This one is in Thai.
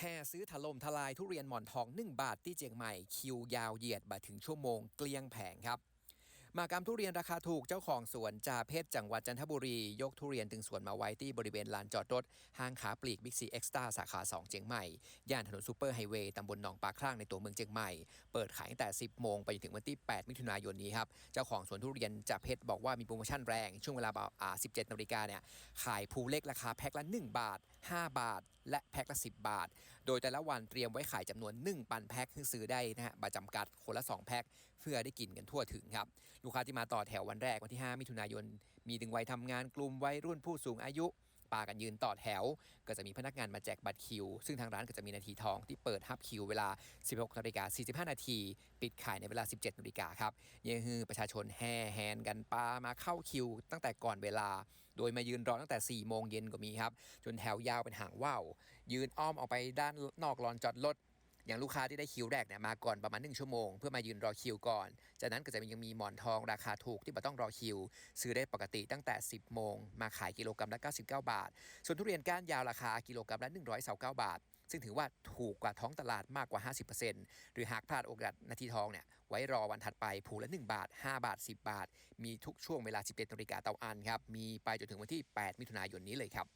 แห่ซื้อถล่มทลายทุเรียนหมอนทอง 1 บาทที่เจียงใหม่ คิวยาวเหยียดมาถึงชั่วโมงเกลี้ยงแผงครับมากรรมทุเรียนราคาถูกเจ้าของสวนจาเพชรจังหวัดจันทบุรี ยกทุเรียนถึงสวนมาไว้ที่บริเวณลานจอดรถ ห้างขาปลีกบิ๊กซีเอ็กซ์ต้าสาขา 2 เจียงใหม่ ย่านถนนซูเปอร์ไฮเวย์ตำบลหนองปลาครั่งในตัวเมืองเจียงใหม่ เปิดขายตั้งแต่ 10 โมงไปจนถึงวันที่ 8 มิถุนายนนี้ครับ เจ้าของสวนทุเรียนจาเพชรบอกว่ามีโปรโมชั่นแรง ช่วงเวลาบ่ายอ่า17นาฬิกาเนี่ยขายภูเล็กราคาแพ็คละ 1 บาท 5 บาท และแพ็คละ 10 บาท โดยแต่ละวันเตรียมไว้ขายจำนวน 1 ปันแพ็คซึ่งซื้อได้นะฮะบาจำกัดคนละ 2 แพ็คเพื่อได้กินกันทั่วถึงครับ ลูกค้าที่มาต่อแถววันแรกวันที่ 5 มิถุนายน มีถึงวัยทำงานกลุ่มวัยรุ่นผู้สูงอายุ ปากันยืนต่อแถว ก็จะมีพนักงานมาแจกบัตรคิว ซึ่งทางร้านก็จะมีนาทีทองที่เปิดฮับคิวเวลา 16นาฬิกา45 นาที ปิดขายในเวลา 17นาฬิกาครับยังคือประชาชนแห่แหนกันปามาเข้าคิว ตั้งแต่ก่อนเวลา โดยมายืนรอตั้งแต่ 4 โมงเย็นก็มีครับ จนแถวยาวเป็นหางว่าวยืนอ้อมออกไปด้านนอกลานจอดรถ อย่างลูกค้าที่ได้คิวแรกเนี่ยมาก่อนประมาณ 1 ชั่วโมง เพื่อมายืนรอคิวก่อน จากนั้นก็จะยังมีหมอนทองราคาถูกที่ไม่ต้องรอคิว ซื้อได้ปกติตั้งแต่ 10 โมง มาขายกิโลกรัมละ 99 บาท ส่วนทุเรียนก้านยาวราคากิโลกรัมละ129บาท ซึ่งถือว่าถูกกว่าท้องตลาดมากกว่า 50%หรือหากพลาดโอกาสนาทีทองเนี่ยไว้รอวันถัดไปผูละ 1 บาท 5 บาท 10 บาท มีทุกช่วงเวลา 11นาฬิกาเตาอันครับมีไปจนถึงวันที่ 8 มิถุนายนนี้เลยครับ